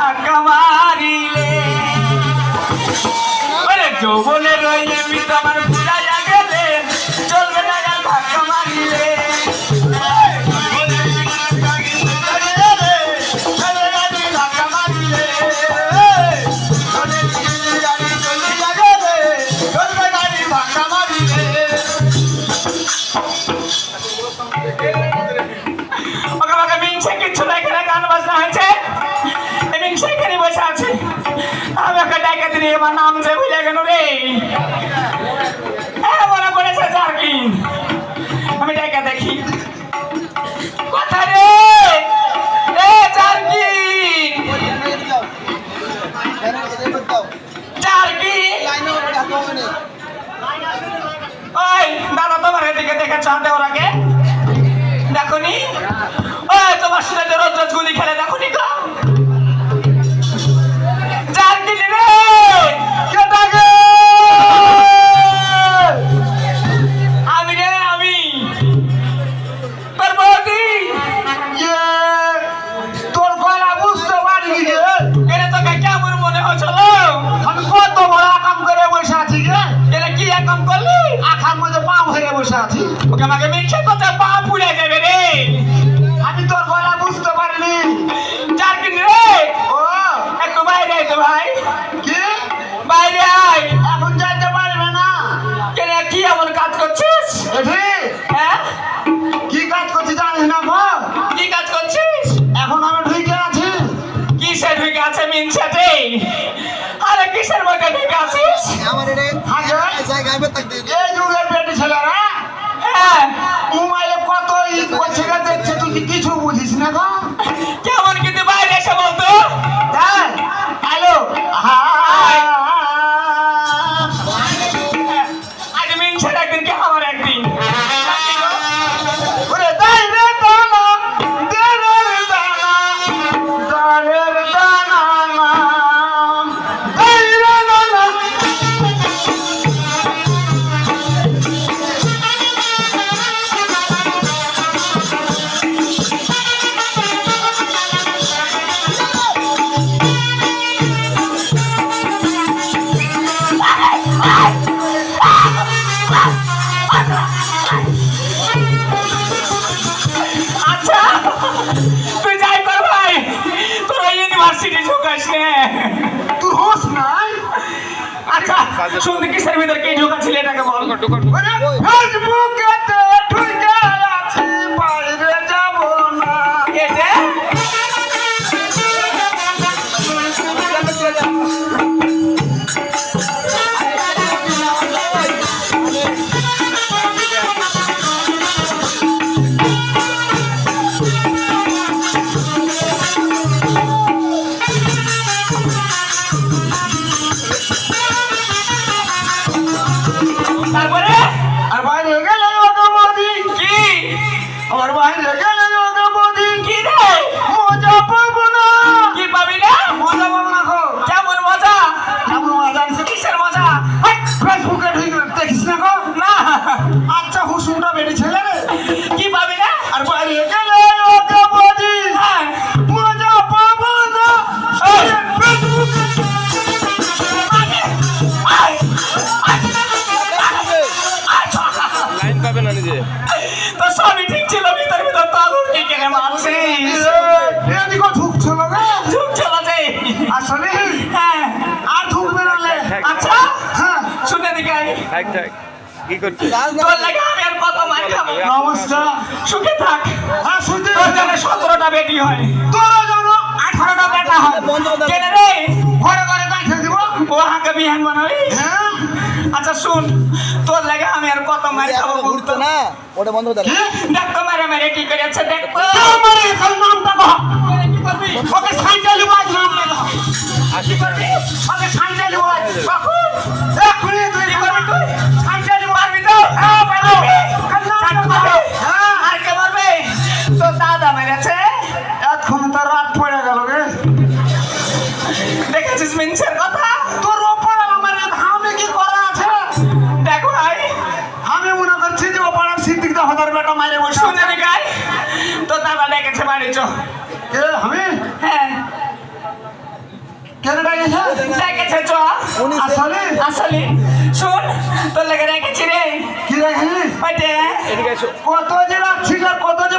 아까워 নাম যে ভুলে রে। মনে পড়েছে জার্কিন। আমি ডাকে দেখি। কোথা রে? দাদা তোমার এদিকে দেখে দেখনি? ওই, তোমার সাথে রোজ রোজ গুলি বসে আছি। ওকে আমাকে মিঠে কথা পা পুড়ে যাবে রে। আমি তোর গলা বুঝতে পারিনি। যার কিনে রে। ও। একটু বাইরে আয় তো ভাই। কি? বাইরে আয়। এখন যাইতে পারবে না। কেন কি এমন কাজ করছিস? হ্যাঁ? কি কাজ করছি জানিস না গো কি কাজ করছিস? এখন আমি ঢুকে আছি। কিসের ঢুকে আছে মিনসাতে আরে কিসের মধ্যে ঢুকে আছিস? আমার এটা আগে। জায়গায় থাকতে এই যুগের বেটি ছেলেরা। হ্যাঁ মোবাইলে কত ই করছে রে আচ্ছা তুই যাই কর ভাই। তোরা ইউনিভার্সিটি ঢুকাস তোর হোশ নাই? আচ্ছা শুনতে কিসের ভিতর কে ঢুকাছিল এটাকে বল। ওরে পাবে না নিজে। তো সবই ঠিক ছিল ভিতর ভিতর কেনে মারছিস এদিকে ঢুকছিল ঝুঁক চলা যায় আসলে? হ্যাঁ। আর ঢুকবে না আচ্ছা হ্যাঁ। শুনে দিকে। থাক থাক। কি করছিস? তোর লাগে আমি আর কত মার খাব? নমস্কার। সুখে থাক। হ্যাঁ শুনতে তোর জানে সতেরোটা বেটি হয়। তোরা জানো আঠারোটা বেটা হয়। কেন রে ঘরে ঘরে গাইছে দিব। ও হাঁকে বিহান বানাবি? হ্যাঁ। আচ্ছা শুন। তোর লাগে আমি আর কত মার খাব ঘুরতো না? ওটা বন্ধ করে দাও। দেখতো মারে মারে কি করেছে দেখতো আমার এখন নামটা কহ কি করবি? ওকে সাইকেল বাজ নামটা কহ কি করবি? ওকে সাইকেল বাজ কখন? এখনই তুই করবি তুই? সাইকেল মারবি তো। হ্যাঁ পারো হ্যাঁ আর কে মারবে তো দাদা মেরেছে। এখন তো রাত পড়ে গেল রে দেখেছিস মিনসের বেটা মারে তো দাদা ডেকেছে বাড়ি চো। এ আমি? হ্যাঁ। কেন ডাকেছে? ডেকেছে চ। আসলে? আসলে। শোন তোর লেগে রেখেছি রে। কি রেখেছিস কত যে রাখছিস আর কত যে